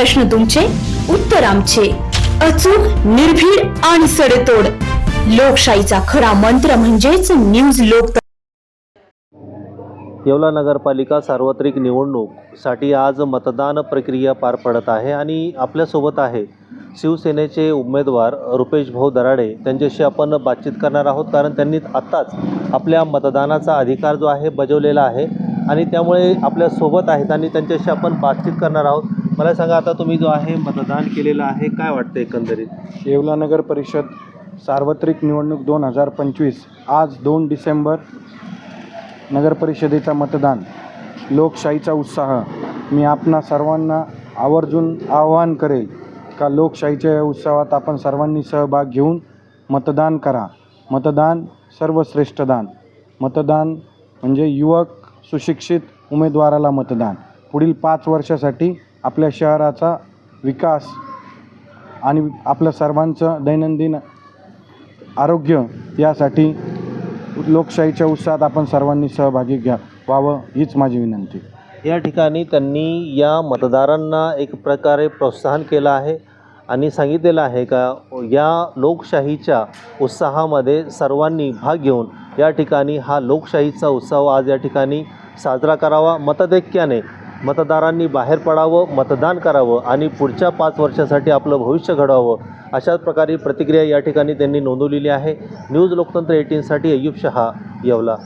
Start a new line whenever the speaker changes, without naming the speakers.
प्रश्न तुमचे उत्तर आमचे. अचूक निर्भीड आणि सडेतोड. लोकशाहीचा खरा मंत्र म्हणजेच न्यूज लोक
येवला नगरपालिका सार्वत्रिक निवडणूकसाठी आज मतदान प्रक्रिया पार पडत आहे आणि आपल्यासोबत आहे शिवसेनेचे उमेदवार रुपेश भाऊ दराडे. त्यांच्याशी आपण बातचीत करणार आहोत कारण त्यांनी आत्ताच आपल्या मतदानाचा अधिकार जो आहे बजावलेला आहे. आणि त्यामुळे आपल्यासोबत आहेत आणि त्यांच्याशी आपण बातचीत करणार आहोत. मला सांगा आता तुम्ही जो आहे मतदान केलेलं आहे काय वाटतं एकंदरीत?
येवला नगर परिषद सार्वत्रिक निवडणूक दोन हजार पंचवीस आज दोन डिसेंबर नगर परिषदेचा मतदान. लोकशाहीचा उत्साह. मी आपणा सर्वांना आवर्जून आवाहन करेल का लोकशाहीच्या या उत्सवात आपण सर्वांनी सहभाग घेऊन मतदान करा. मतदान सर्वश्रेष्ठ दान. मतदान म्हणजे युवक सुशिक्षित उमेदवाराला मतदान. पुढील पाच वर्षासाठी आपल्या शहराचा विकास आणि आपल्या सर्वांचं दैनंदिन आरोग्य यासाठी लोकशाहीच्या उत्साहात आपण सर्वांनी सहभागी घ्या व्हावं हीच माझी विनंती.
या ठिकाणी त्यांनी या मतदारांना एक प्रकारे प्रोत्साहन केलं आहे आणि सांगितलेलं आहे का या लोकशाहीच्या उत्साहामध्ये सर्वांनी भाग घेऊन या ठिकाणी हा लोकशाहीचा उत्सव आज या ठिकाणी साजरा करावा मतदैक्याने मतदारांनी बाहेर पडावं मतदान करावं आणि पुढच्या पाच वर्षासाठी आपलं भविष्य घडवावं अशाच प्रकारे प्रतिक्रिया या ठिकाणी त्यांनी नोंदवलेली आहे. न्यूज लोकतंत्र एटीनसाठी अय्यूब शहा येवला.